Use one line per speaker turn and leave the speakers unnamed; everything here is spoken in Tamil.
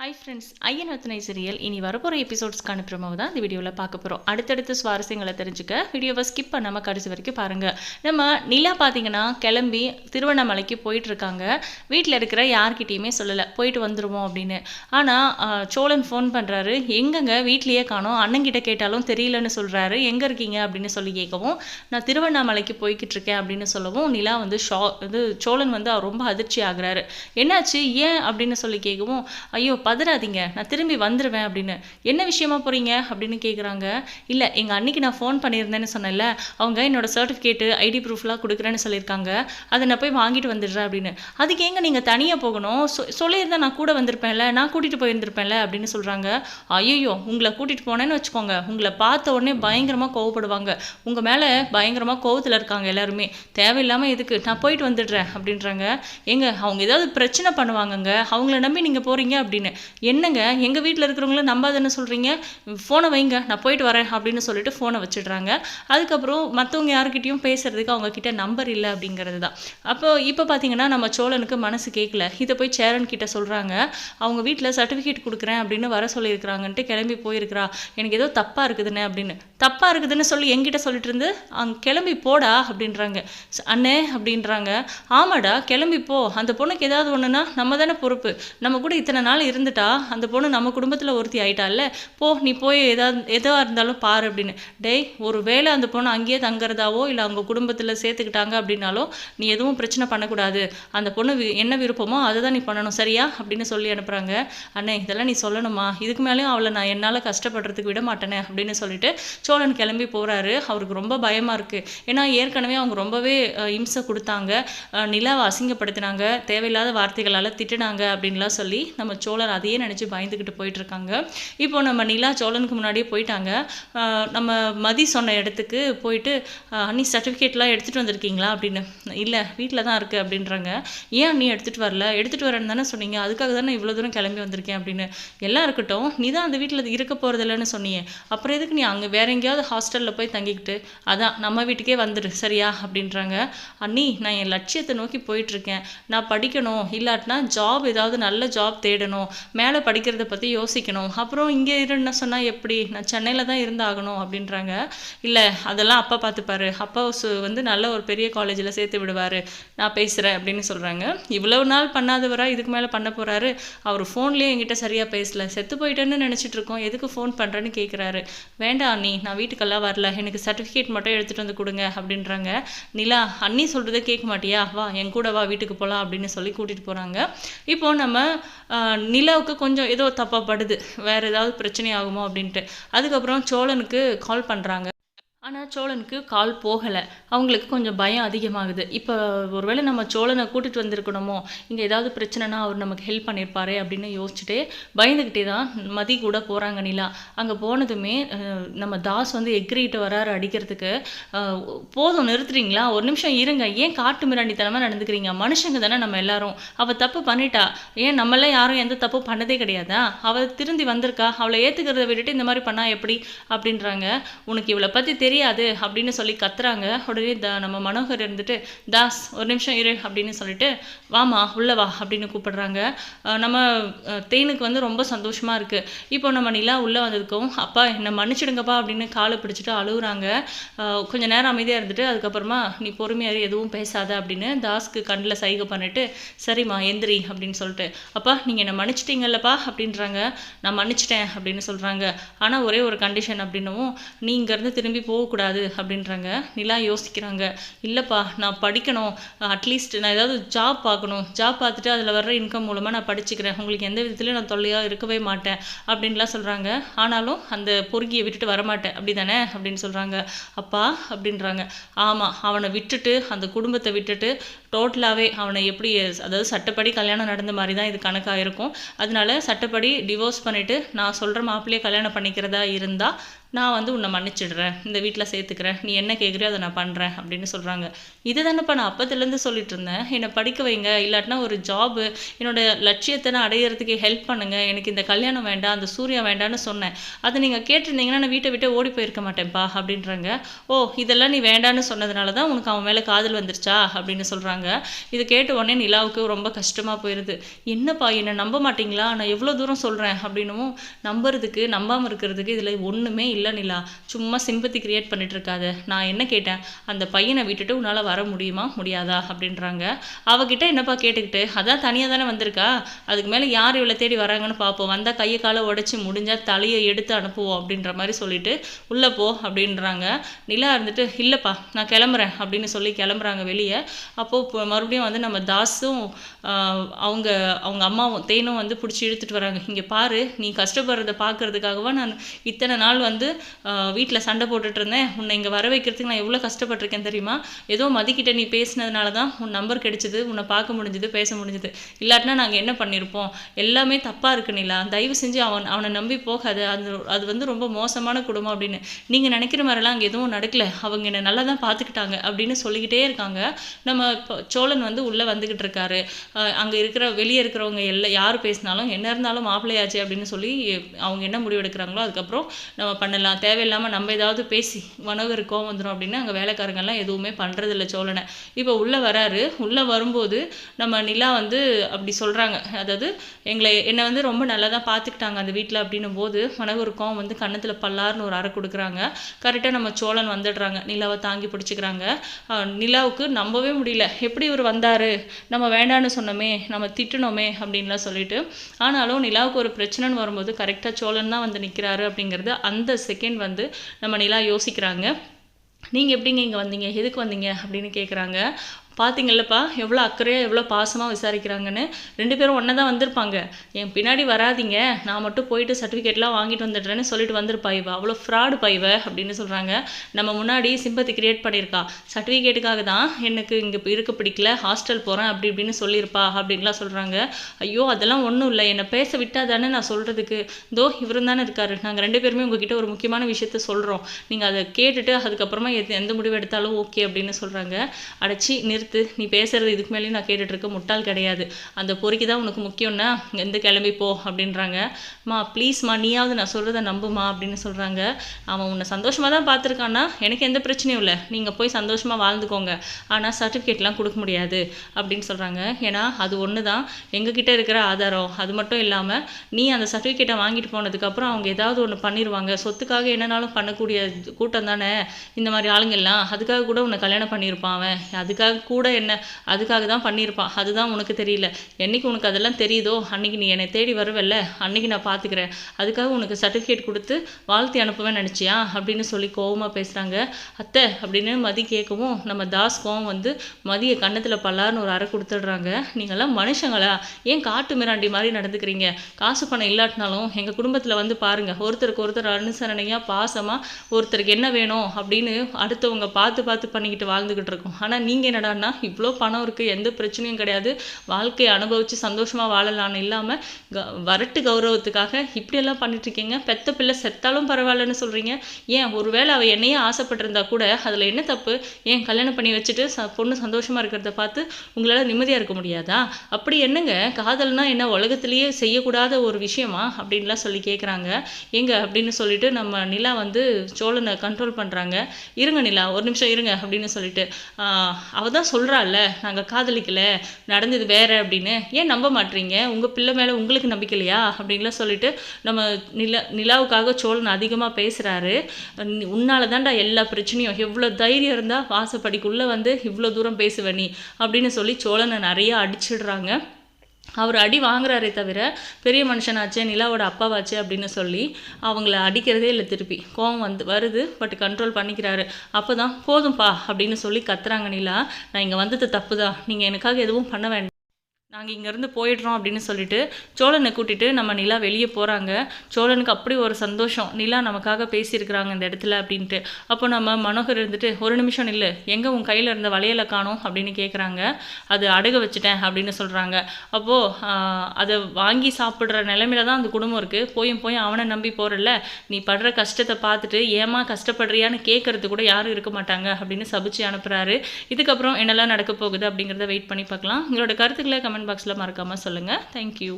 ஹாய் ஃப்ரெண்ட்ஸ் ஐயன் அத்தனை சீரியல் இனி வரப்போகிற எபிசோட்ஸ்க்கான ப்ரோமோ தான் இந்த வீடியோவில் பார்க்க போகிறோம் அடுத்தடுத்த சுவாரஸ்யங்களை தெரிஞ்சுக்க வீடியோவை ஸ்கிப் பண்ணாமல் கடைசி வரைக்கும் பாருங்கள் நம்ம நிலா பார்த்தீங்கன்னா கிளம்பி திருவண்ணாமலைக்கு போயிட்டுருக்காங்க. வீட்டில் இருக்கிற யார்கிட்டேயுமே சொல்லலை. போயிட்டு வந்துடுவோம் அப்படின்னு. ஆனால் சோழன் ஃபோன் பண்ணுறாரு எங்கங்க வீட்லேயே காணோம். அண்ணங்கிட்ட கேட்டாலும் தெரியலன்னு சொல்கிறாரு எங்கே இருக்கீங்க? அப்படின்னு சொல்லி கேட்கவும் நான் திருவண்ணாமலைக்கு போய்கிட்டு இருக்கேன் அப்படின்னு சொல்லவும் நிலா வந்து ஷா இது சோழன் வந்து அவர் ரொம்ப அதிர்ச்சி ஆகுறாரு. என்னாச்சு? ஏன்? அப்படின்னு சொல்லி கேட்கவும் ஐயோ பதறாதீங்க நான் திரும்பி வந்துடுவேன் அப்படின்னு. என்ன விஷயமா போகிறீங்க அப்படின்னு கேட்குறாங்க இல்லை எங்கள் அன்னைக்கு நான் ஃபோன் பண்ணியிருந்தேன்னு சொன்னேன்ல. அவங்க என்னோட சர்டிஃபிகேட்டு ஐடி ப்ரூஃப்லாம் கொடுக்குறேன்னு சொல்லியிருக்காங்க. அதை நான் போய் வாங்கிட்டு வந்துடுறேன் அப்படின்னு. அதுக்கு எங்கே நீங்கள் தனியாக போகணும்? சொ சொல்லியிருந்தா நான் கூட வந்திருப்பேன்ல. நான் கூட்டிகிட்டு போயிருந்திருப்பேன்ல அப்படின்னு சொல்கிறாங்க ஐயோ உங்களை கூட்டிகிட்டு போனேன்னு வச்சுக்கோங்க. உங்களை பார்த்த உடனே பயங்கரமாக கோவப்படுவாங்க. உங்கள் மேலே பயங்கரமாக கோவத்தில் இருக்காங்க எல்லாருமே. தேவையில்லாமல் எதுக்கு? நான் போயிட்டு வந்துடுறேன் அப்படின்றாங்க. எங்க அவங்க ஏதாவது பிரச்சனை பண்ணுவாங்கங்க. அவங்கள நம்பி நீங்கள் போகிறீங்க அப்படின்னு. என்னங்க எங்கள் வீட்டில் இருக்கிறவங்கள நம்பாதுன்னு சொல்கிறீங்க ஃபோனை வைங்க நான் போயிட்டு வரேன் அப்படின்னு சொல்லிட்டு ஃபோனை வச்சிடுறாங்க. அதுக்கப்புறம் மற்றவங்க யாருக்கிட்டையும் பேசுறதுக்கு அவங்க கிட்ட நம்பர் இல்லை அப்படிங்கிறது தான். அப்போ இப்போ பார்த்தீங்கன்னா நம்ம சோழனுக்கு மனசு கேட்கல இதை போய் சேரன் கிட்ட சொல்கிறாங்க அவங்க வீட்டில் சர்டிஃபிகேட் கொடுக்குறேன் அப்படின்னு வர சொல்லியிருக்கிறாங்கன்ட்டு கிளம்பி போயிருக்கிறா. எனக்கு ஏதோ தப்பாக இருக்குதுன்னு அப்படின்னு. தப்பாக இருக்குதுன்னு சொல்லி எங்கிட்ட சொல்லிட்டு இருந்து அங்கே கிளம்பி போடா அப்படின்றாங்க. அண்ணே அப்படின்றாங்க. ஆமாடா கிளம்பி போ. அந்த பொண்ணுக்கு ஏதாவது ஒன்றுனா நம்ம தானே பொறுப்பு. நம்ம கூட இத்தனை நாள் இருந்துட்டா அந்த பொண்ணு நம்ம குடும்பத்தில் ஒருத்தி ஆயிட்டால போ நீ போய் ஏதாவது எதுவாக இருந்தாலும் பாரு அப்படின்னு. டேய் ஒரு வேளை அந்த பொண்ணு அங்கேயே தங்குறதாவோ இல்லை அவங்க குடும்பத்தில் சேர்த்துக்கிட்டாங்க அப்படின்னாலோ நீ எதுவும் பிரச்சனை பண்ணக்கூடாது. அந்த பொண்ணு வி- என்ன விருப்பமோ அதை தான் நீ பண்ணணும் சரியா? அப்படின்னு சொல்லி அனுப்புகிறாங்க அண்ணே இதெல்லாம் நீ சொல்லணுமா? இதுக்கு மேலேயும் அவளை நான் என்னால் கஷ்டப்படுறதுக்கு விட மாட்டேனே அப்படின்னு சொல்லிட்டு சோழன் கிளம்பி போகிறாரு அவருக்கு ரொம்ப பயமாக இருக்குது ஏன்னா ஏற்கனவே அவங்க ரொம்பவே இம்சை கொடுத்தாங்க. நிலாவை அசிங்கப்படுத்தினாங்க. தேவையில்லாத வார்த்தைகளால் திட்டுனாங்க அப்படின்லாம் சொல்லி நம்ம சோழர் அதையே நினச்சி பயந்துக்கிட்டு போயிட்டுருக்காங்க. இப்போ நம்ம நிலா சோழனுக்கு முன்னாடியே போயிட்டாங்க. நம்ம மதி சொன்ன இடத்துக்கு போயிட்டு அண்ணி சர்டிஃபிகேட்லாம் எடுத்துகிட்டு வந்திருக்கீங்களா? அப்படின்னு. இல்லை வீட்டில் தான் இருக்குது அப்படின்றாங்க. ஏன் அண்ணி எடுத்துகிட்டு வரல? எடுத்துகிட்டு வரேன்னு தானே சொன்னீங்க. அதுக்காக தானே இவ்வளோ தூரம் கிளம்பி வந்திருக்கேன் அப்படின்னு. எல்லாம் இருக்கட்டும். நீ தான் அந்த வீட்டில் இருக்க போகிறதில்லன்னு சொன்னியே அப்புறம் எதுக்கு நீ அங்கே வேற எங்கேயாவது ஹாஸ்டலில் போய் தங்கிக்கிட்டு அதான் நம்ம வீட்டுக்கே வந்துடு சரியா? அப்படின்றாங்க. அண்ணி நான் என் லட்சியத்தை நோக்கி போயிட்டுருக்கேன். நான் படிக்கணும். இல்லாட்டினா ஜாப் ஏதாவது நல்ல ஜாப் தேடணும். மேலே படிக்கிறத பற்றி யோசிக்கணும். அப்புறம் இங்கே இருன்னு சொன்னால் எப்படி? நான் சென்னையில் தான் இருந்தாகணும் அப்படின்றாங்க. இல்லை அதெல்லாம் அப்பா பார்த்துப்பாரு அப்பா வந்து நல்ல ஒரு பெரிய காலேஜில் சேர்த்து விடுவார். நான் பேசுகிறேன் அப்படின்னு சொல்கிறாங்க இவ்வளவு நாள் பண்ணாதவராக இதுக்கு மேலே பண்ண போகிறாரு அவர் ஃபோன்லேயே என்கிட்ட சரியாக பேசல. செத்து போயிட்டேன்னு நினச்சிட்டு இருக்கோம். எதுக்கு ஃபோன் பண்ணுறேன்னு கேட்குறாரு வேண்டாம் அண்ணி நான் வீட்டுக்கெல்லாம் வரல. எனக்கு சர்டிஃபிகேட் மட்டும் எடுத்துகிட்டு வந்து கொடுங்க அப்படின்றாங்க. நிலா அண்ணி சொல்கிறத கேட்க மாட்டியா? வா என் கூட வா வீட்டுக்கு போகலாம் அப்படின்னு சொல்லி கூட்டிகிட்டு போகிறாங்க இப்போ நம்ம நிலா நிலாவுக்கு கொஞ்சம் ஏதோ தப்பாக படுது. வேறு ஏதாவது பிரச்சனை ஆகுமோ அப்படின்ட்டு. அதுக்கப்புறம் சோழனுக்கு கால் பண்ணுறாங்க ஆனால் சோழனுக்கு கால் போகலை. அவங்களுக்கு கொஞ்சம் பயம் அதிகமாகுது. இப்போ ஒருவேளை நம்ம சோழனை கூட்டிகிட்டு வந்திருக்கணுமோ இங்கே ஏதாவது பிரச்சனைனா அவர் நமக்கு ஹெல்ப் பண்ணியிருப்பாரு அப்படின்னு யோசிச்சுட்டே பயந்துக்கிட்டே தான் மதி கூட போகிறாங்க நிலா. அங்கே போனதுமே நம்ம தாஸ் வந்து எக்ரிட்டு வராரு அடிக்கிறதுக்கு. போதும் நிறுத்துறீங்களா? ஒரு நிமிஷம் இருங்க. ஏன் காட்டு மிராண்டித்தனமாக நடந்துக்கிறீங்க? மனுஷங்க தானே நம்ம எல்லாரும். அவள் தப்பு பண்ணிட்டா. ஏன் நம்மளாம் யாரும் எந்த தப்பும் பண்ணதே கிடையாதா? அவள் திருந்தி வந்திருக்கா? அவளை ஏற்றுக்கிறத விட்டுட்டு இந்த மாதிரி பண்ணால் எப்படி? அப்படின்றாங்க. உனக்கு இவளை பற்றி தெரியாது அப்படின்னு சொல்லி கத்துறாங்க. உடனே த நம்ம மனோகர் இருந்துட்டு தாஸ் ஒரு நிமிஷம் இரு அப்படின்னு சொல்லிட்டு வாமா உள்ளவா அப்படின்னு கூப்பிடுறாங்க. நம்ம தேனுக்கு வந்து ரொம்ப சந்தோஷமா இருக்கு. இப்போ நம்ம நிலா உள்ளே வந்ததுக்கும் அப்பா என்னை மன்னிச்சிடுங்கப்பா அப்படின்னு காலை பிடிச்சிட்டு அழுகுறாங்க கொஞ்சம் கொஞ்ச நேரம் அமைதியாக இருந்துட்டு அதுக்கப்புறமா நீ பொறுமையாரு எதுவும் பேசாத அப்படின்னு தாஸ்க்கு கண்ணில் சைகை பண்ணிட்டு சரிம்மா எந்திரி அப்படின்னு சொல்லிட்டு அப்பா நீங்கள் என்னை மன்னிச்சிட்டிங்கல்லப்பா அப்படின்றாங்க. நான் மன்னிச்சிட்டேன் அப்படின்னு சொல்கிறாங்க ஆனால் ஒரே ஒரு கண்டிஷன் அப்படின்னவும் நீ இங்கேருந்து திரும்பி போ போகக்கூடாது அப்படின்றாங்க. நிலா யோசிக்கிறாங்க. இல்லைப்பா நான் படிக்கணும். அட்லீஸ்ட் நான் ஏதாவது ஜாப் பார்க்கணும். ஜாப் பார்த்துட்டு அதில் வர்ற இன்கம் மூலமாக நான் படிச்சுக்கிறேன். உங்களுக்கு எந்த விதத்துலையும் நான் தொல்லையாக இருக்கவே மாட்டேன் அப்படின்லாம் சொல்கிறாங்க ஆனாலும் அந்த பொறுக்கியை விட்டுட்டு வரமாட்டேன். அப்படி தானே அப்படின்னு சொல்கிறாங்க அப்பா அப்படின்றாங்க. ஆமாம் அவனை விட்டுட்டு அந்த குடும்பத்தை விட்டுட்டு டோட்டலாகவே அவனை எப்படி அதாவது சட்டப்படி கல்யாணம் நடந்த மாதிரி தான் இது கணக்காக இருக்கும் அதனால சட்டப்படி டிவோர்ஸ் பண்ணிவிட்டு நான் சொல்கிற மாப்பிள்ளையே கல்யாணம் பண்ணிக்கிறதா இருந்தால் நான் வந்து உன்னை மன்னிச்சிடுறேன் இந்த வீட்டில் சேர்த்துக்கிறேன் நீ என்ன கேட்குறியோ அதை நான் பண்ணுறேன் அப்படின்னு சொல்கிறாங்க இது தானேப்பா நான் அப்பத்துலேருந்து சொல்லிட்டு இருந்தேன். என்னை படிக்க வைங்க இல்லாட்டினா ஒரு ஜாபு என்னோட லட்சியத்தை நான் அடையிறதுக்கு ஹெல்ப் பண்ணுங்க. எனக்கு இந்த கல்யாணம் வேண்டாம் அந்த சூர்யா வேண்டாம்னு சொன்னேன். அதை நீங்கள் கேட்டிருந்தீங்கன்னா நான் வீட்டை விட்டு ஓடி போயிருக்க மாட்டேன்ப்பா அப்படின்றாங்க. ஓ இதெல்லாம் நீ வேண்டான்னு சொன்னதுனால தான் உனக்கு அவன் மேலே காதல் வந்துருச்சா அப்படின்னு சொல்கிறாங்க இது கேட்ட உடனே நிலாவுக்கு ரொம்ப கஷ்டமாக போயிடுது என்னப்பா என்னை நம்ப மாட்டீங்களா? நான் எவ்வளோ தூரம் சொல்கிறேன் அப்படின்னும் நம்புறதுக்கு நம்பாமல் இருக்கிறதுக்கு இதில் ஒன்றுமே இல்லை நிலா சும்மா சிம்பத்தி கிரியேட் பண்ணிட்டு இருக்காத நான் என்ன கேட்டேன்? அந்த பையனை விட்டுட்டு உன்னால் வர முடியுமா? முடியாதா? அப்படின்றாங்க. அவகிட்ட என்னப்பா கேட்டுக்கிட்டு அதான் தனியாக தானே வந்திருக்கா? அதுக்கு மேலே யார் இவளை தேடி வராங்கன்னு பார்ப்போம் வந்தால் கையை காலை உடச்சி முடிஞ்சால் தலையை எடுத்து அனுப்புவோம் அப்படின்ற மாதிரி சொல்லிட்டு உள்ளே போ அப்படின்றாங்க. நிலா இருந்துட்டு இல்லைப்பா நான் கிளம்புறேன் அப்படின்னு சொல்லி கிளம்புறாங்க வெளியே. அப்போது மறுபடியும் வந்து நம்ம தாஸும் அவங்க அவங்க அம்மாவும் தேனும் வந்து பிடிச்சி இழுத்துட்டு வராங்க. இங்கே பாரு நீ கஷ்டப்படுறத பார்க்கறதுக்காகவா நான் இத்தனை நாள் வந்து வீட்டில் சண்டை போட்டுட்டு இருந்தேன். உன்னை இங்கே வர வைக்கிறதுக்கு நான் எவ்வளோ கஷ்டப்பட்டிருக்கேன் தெரியுமா? ஏதோ மதிக்கிட்ட நீ பேசினதுனால தான் உன் நம்பர் கிடைச்சிது உன்னை பார்க்க முடிஞ்சுது பேச முடிஞ்சுது. இல்லாட்டினா நாங்கள் என்ன பண்ணியிருப்போம் எல்லாமே தப்பாக இருக்கு நிலா. தயவு செஞ்சு அவன் அவனை நம்பி போகாத. அது அது வந்து ரொம்ப மோசமான குடும்பம் அப்படின்னு. நீங்கள் நினைக்கிற மாதிரிலாம் அங்கே எதுவும் நடக்கல. அவங்க என்னை நல்லா தான் பார்த்துக்கிட்டாங்க அப்படின்னு சொல்லிக்கிட்டே இருக்காங்க. நம்ம சோழன் வந்து உள்ளே வந்துக்கிட்டு இருக்காரு. அங்கே இருக்கிற வெளியே இருக்கிறவங்க எல்லாம் யார் பேசினாலும் என்ன இருந்தாலும் மாப்பிள்ளையாச்சு அப்படின்னு சொல்லி அவங்க என்ன முடிவு எடுக்கிறாங்களோ அதுக்கப்புறம் நம்ம பண்ண பண்ணலாம் தேவையில்லாமல் நம்ம ஏதாவது பேசி மனோகர் கோவம் வந்துடும் அப்படின்னு அங்கே வேலைக்காரங்கெல்லாம் எதுவுமே பண்ணுறதில்ல சோழனை. இப்போ உள்ளே வராரு. உள்ளே வரும்போது நம்ம நிலா வந்து அப்படி சொல்கிறாங்க அதாவது எங்களை என்னை வந்து ரொம்ப நல்லா தான் பார்த்துக்கிட்டாங்க அந்த வீட்டில் அப்படின்னும் போது மனோகர் கோவம் வந்து கன்னத்தில் பல்லார்னு ஒரு அறை கொடுக்குறாங்க. கரெக்டாக நம்ம சோழன் வந்துடுறாங்க. நிலாவை தாங்கி பிடிச்சிக்கிறாங்க. நிலாவுக்கு நம்பவே முடியல. எப்படி இவர் வந்தார்? நம்ம வேண்டான்னு சொன்னோமே நம்ம திட்டுனோமே அப்படின்லாம் சொல்லிட்டு. ஆனாலும் நிலாவுக்கு ஒரு பிரச்சனைன்னு வரும்போது கரெக்டாக சோழன் தான் வந்து நிற்கிறாரு அப்படிங்கிறது அந்த செகண்ட் வந்து நம்ம நிலா யோசிக்கிறாங்க. நீங்கள் எப்படிங்க இங்கே வந்தீங்க? எதுக்கு வந்தீங்க? அப்படின்னு கேட்குறாங்க பார்த்தீங்கல்லப்பா எவ்வளோ அக்கறையாக எவ்வளோ பாசமாக விசாரிக்கிறாங்கன்னு ரெண்டு பேரும் ஒன்றா தான் வந்திருப்பாங்க. என் பின்னாடி வராதீங்க. நான் மட்டும் போயிட்டு சர்டிஃபிகேட்லாம் வாங்கிட்டு வந்துடுறேன்னு சொல்லிட்டு வந்திருப்பா இவ. அவ்வளோ ஃப்ராடு பைவ அப்படின்னு சொல்கிறாங்க நம்ம முன்னாடி சிம்பத்தி கிரியேட் பண்ணியிருக்கா. சர்டிஃபிகேட்டுக்காக தான் எனக்கு இங்கே இருக்க பிடிக்கல. ஹாஸ்டல் போகிறேன் அப்படி இப்படின்னு சொல்லியிருப்பா அப்படின்லாம் சொல்கிறாங்க ஐயோ அதெல்லாம் ஒன்றும் இல்லை. என்னை பேச விட்டால் தானே நான் சொல்கிறதுக்கு தோ இவரும் தானே இருக்காரு. நாங்கள் ரெண்டு பேருமே உங்ககிட்ட ஒரு முக்கியமான விஷயத்த சொல்கிறோம் நீங்கள் அதை கேட்டுட்டு அதுக்கப்புறமா எது எந்த முடிவு எடுத்தாலும் ஓகே அப்படின்னு சொல்கிறாங்க அடைச்சி நிறுத்த நீ பேசுகிறது இதுக்கு மேலேயும் நான் கேட்டுட்ருக்க முட்டால் முட்டாள் கிடையாது. அந்த பொறிக்கு தான் உனக்கு முக்கியம்னா எந்த கிளம்பி போ அப்படின்றாங்க. மா ப்ளீஸ்மா நீயாவது நான் சொல்கிறத நம்புமா அப்படின்னு சொல்கிறாங்க அவன் உன்னை சந்தோஷமாக தான் பார்த்துருக்கான்னா எனக்கு எந்த பிரச்சனையும் இல்லை. நீங்கள் போய் சந்தோஷமாக வாழ்ந்துக்கோங்க. ஆனால் சர்டிஃபிகேட்லாம் கொடுக்க முடியாது அப்படின்னு சொல்கிறாங்க ஏன்னா அது ஒன்று தான். எங்ககிட்ட இருக்கிற ஆதாரம் அது மட்டும் இல்லாமல் நீ அந்த சர்டிஃபிகேட்டை வாங்கிட்டு போனதுக்கப்புறம் அவங்க ஏதாவது ஒன்று பண்ணிடுவாங்க சொத்துக்காக என்னனாலும் பண்ணக்கூடிய கூட்டம் தானே? இந்த மாதிரி ஆளுங்கெல்லாம் அதுக்காக கூட உன்னை கல்யாணம் பண்ணியிருப்பான் அவன். அதுக்காக கூட என்ன அதுக்காக தான் பண்ணியிருப்பான் அதுதான் உனக்கு தெரியல. என்னைக்கு உனக்கு அதெல்லாம் தெரியுதோ? அன்னைக்கு நீ என்னை தேடி வருவல்ல? அன்னைக்கு நான் பார்த்துக்கிறேன். அதுக்காக உனக்கு சர்டிஃபிகேட் கொடுத்து வாழ்த்தி அனுப்புவேன் நினச்சியா? அப்படின்னு சொல்லி கோவமாக பேசுகிறாங்க அத்தை அப்படின்னு மதி கேட்கவும் நம்ம தாஸ் கோவம் வந்து மதிய கன்னத்தில் பல்லார்னு ஒரு அறை கொடுத்துடுறாங்க. நீங்களாம் மனுஷங்களா? ஏன் காட்டு மிராண்டி மாதிரி நடந்துக்கிறீங்க? காசு பணம் இல்லாட்டினாலும் எங்கள் குடும்பத்தில் வந்து பாருங்கள் ஒருத்தருக்கு ஒருத்தர் அனுசரணையாக பாசமாக ஒருத்தருக்கு என்ன வேணும் அப்படின்னு அடுத்தவங்க பார்த்து பார்த்து பண்ணிக்கிட்டு வாழ்ந்துக்கிட்டு இருக்கோம். ஆனால் நீங்கள் என்னடா என்னடான்னா இவ்வளோ பணம் இருக்குது எந்த பிரச்சனையும் கிடையாது. வாழ்க்கையை அனுபவித்து சந்தோஷமாக வாழலாம்னு இல்லாமல் க வரட்டு கௌரவத்துக்காக இப்படியெல்லாம் பண்ணிட்டு இருக்கீங்க பெத்த பிள்ளை செத்தாலும் பரவாயில்லன்னு சொல்கிறீங்க ஏன் ஒருவேளை அவள் என்னையே ஆசைப்பட்டிருந்தா கூட அதில் என்ன தப்பு? ஏன் கல்யாணம் பண்ணி வச்சுட்டு ச பொண்ணு சந்தோஷமாக இருக்கிறத பார்த்து உங்களால் நிம்மதியாக இருக்க முடியாதா? அப்படி என்னங்க? காதல்னா என்ன? உலகத்திலேயே செய்யக்கூடாத ஒரு விஷயமா? அப்படின்லாம் சொல்லி கேட்குறாங்க எங்க அப்படின்னு சொல்லிட்டு நம்ம நிலா வந்து சோழனை கண்ட்ரோல் பண்ணுறாங்க இருங்க நிலா ஒரு நிமிஷம் இருங்க அப்படின்னு சொல்லிட்டு அவள் தான் சொல்கிறாள்ல நாங்கள் காதலிக்கலை நடந்தது வேற அப்படின்னு. ஏன் நம்ப மாட்டீங்க உங்கள் பிள்ளை மேலே உங்களுக்கு நம்பிக்கை இல்லையா? அப்படின்லாம் சொல்லிட்டு நம்ம நிலா நிலாவுக்காக சோழன் அதிகமாக பேசுகிறாரு உன்னால தான்டா எல்லா பிரச்சனையும் எவ்வளோ தைரியம் இருந்தால் வாசப்படிக்குள்ளே வந்து இவ்வளோ தூரம் பேசுவ நீ அப்படின்னு சொல்லி சோழனை நிறையா அடிச்சிடுறாங்க. அவர் அடி வாங்குறாரே தவிர பெரிய மனுஷனாச்சே நிலாவோட அப்பாவாச்சே அப்படின்னு சொல்லி அவங்கள அடிக்கிறதே இல்லை திருப்பி. கோவம் வந்து வருது பட் கண்ட்ரோல் பண்ணிக்கிறாரு. அப்போ தான் போதும்பா அப்படின்னு சொல்லி கத்துறாங்க நிலா. நான் இங்கே வந்தது தப்பு தான் நீங்கள் எனக்காக எதுவும் பண்ண வேண்டாம் நாங்கள் இங்கேருந்து போயிடுறோம் அப்படின்னு சொல்லிட்டு சோழனை கூட்டிட்டு நம்ம நிலா வெளியே போகிறாங்க சோழனுக்கு அப்படி ஒரு சந்தோஷம். நிலா நமக்காக பேசியிருக்கிறாங்க இந்த இடத்துல அப்படின்ட்டு. அப்போ நம்ம மனோகர் இருந்துட்டு ஒரு நிமிஷம் இல்லை எங்கே உன் கையில் இருந்த வளையலை காணும்? அப்படின்னு கேட்குறாங்க அது அடகு வச்சுட்டேன் அப்படின்னு சொல்கிறாங்க அப்போது அதை வாங்கி சாப்பிட்ற நிலமையில தான் அந்த குடும்பம் இருக்குது போயும் போய் அவனை நம்பி போகிறல்ல நீ படுற கஷ்டத்தை பார்த்துட்டு ஏமா கஷ்டப்படுறியான்னு கேட்கறது கூட யாரும் இருக்க மாட்டாங்க அப்படின்னு சபிச்சு அனுப்புகிறாரு இதுக்கப்புறம் என்னெல்லாம் நடக்க போகுது அப்படிங்கிறத வெயிட் பண்ணி பார்க்கலாம். உங்களோட கருத்துக்களை கமெண்ட் பாக்ஸில் மறக்காமல் சொல்லுங்கள் தேங்க்யூ